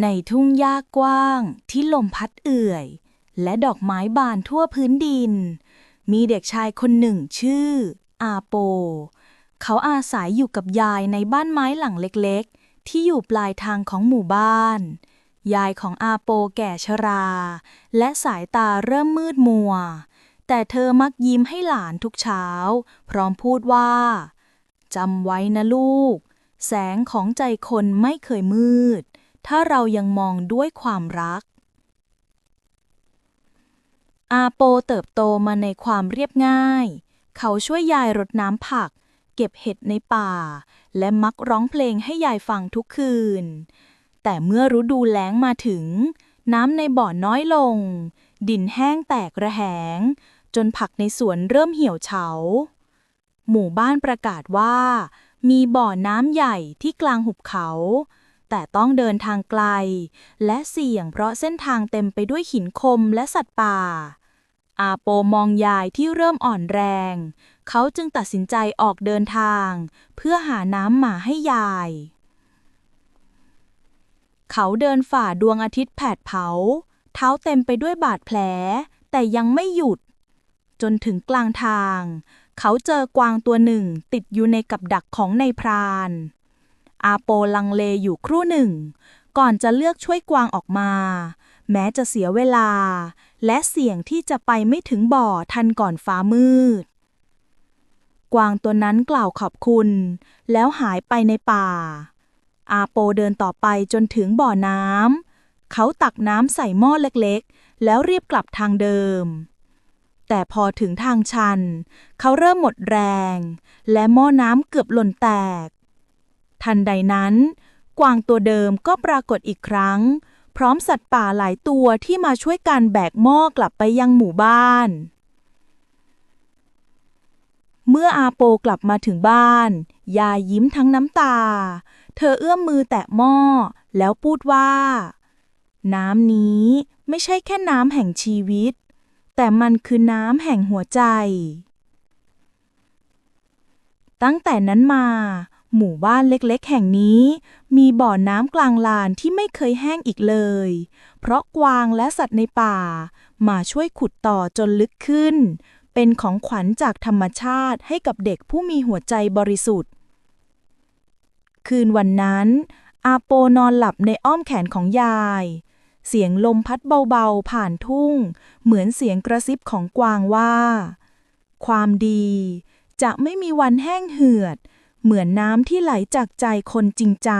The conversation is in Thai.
ในทุ่งหญ้ากว้างที่ลมพัดเอื่อย และดอกไม้บานทั่วพื้นดิน มีเด็กชายคนหนึ่งชื่อ อาโป เขาอาศัยอยู่กับยายในบ้านไม้หลังเล็กๆ ที่อยู่ปลายทางของหมู่บ้าน ยายของอาโปแก่ชรา และสายตาเริ่มมืดมัว แต่เธอมักยิ้มให้หลานทุกเช้า พร้อมพูดว่าจำไว้นะลูก แสงของใจคนไม่เคยมืด ถ้าเรายังมองด้วยความรัก อาโปเติบโตมาในความเรียบง่าย เขาช่วยยายรดน้ำผัก เก็บเห็ดในป่า และมักร้องเพลงให้ยายฟังทุกคืน แต่เมื่อฤดูแล้งมาถึง น้ำในบ่อน้อยลง ดินแห้งแตกระแหง จนผักในสวนเริ่มเหี่ยวเฉา หมู่บ้านประกาศว่า มีบ่อน้ำใหญ่ที่กลางหุบเขา แต่ต้องเดินทางไกล และเสี่ยงเพราะเส้นทางเต็มไปด้วยหินคมและสัตว์ป่า อาโปมองยายที่เริ่มอ่อนแรง เขาจึงตัดสินใจออกเดินทาง เพื่อหาน้ำหมาให้ยาย เขาเดินฝ่าดวงอาทิตย์แผดเผา เท้าเต็มไปด้วยบาดแผล แต่ยังไม่หยุด จนถึงกลางทาง เขาเจอกวางตัวหนึ่งติดอยู่ในกับดักของในายพราน อาโปลังเลอยู่ครู่หนึ่ง ก่อนจะเลือกช่วยกวางออกมา แม้จะเสียเวลา และเสี่ยงที่จะไปไม่ถึงบ่อทันก่อนฟ้ามืด กวางตัวนั้นกล่าวขอบคุณ แล้วหายไปในป่า อาโปเดินต่อไปจนถึงบ่อน้ำเขาตักน้ำใส่หม้อเล็กๆ แล้วรีบกลับทางเดิมแต่พอถึงทางชัน เขาเริ่มหมดแรง และหม้อน้ำเกือบหล่นแตก ทันใดนั้น กวางตัวเดิมก็ปรากฏอีกครั้ง พร้อมสัตว์ป่าหลายตัวที่มาช่วยกันแบกหม้อกลับไปยังหมู่บ้าน เมื่ออาโปกลับมาถึงบ้าน ยายยิ้มทั้งน้ำตา เธอเอื้อมมือแตะหม้อ แล้วพูดว่า น้ำนี้ไม่ใช่แค่น้ำแห่งชีวิต แต่มันคือน้ำแห่งหัวใจ ตั้งแต่นั้นมา หมู่บ้านเล็กๆ แห่งนี้ มีบ่อน้ำกลางลานที่ไม่เคยแห้งอีกเลย เพราะกวางและสัตว์ในป่า มาช่วยขุดต่อจนลึกขึ้น เป็นของขวัญจากธรรมชาติให้กับเด็กผู้มีหัวใจบริสุทธิ์ คืนวันนั้น อาโปนอนหลับในอ้อมแขนของยาย เสียงลมพัดเบาๆผ่านทุ่ง เหมือนเสียงกระซิบของกวางว่า ความดีจะไม่มีวันแห้งเหือด เหมือนน้ำที่ไหลจากใจคนจริงใจ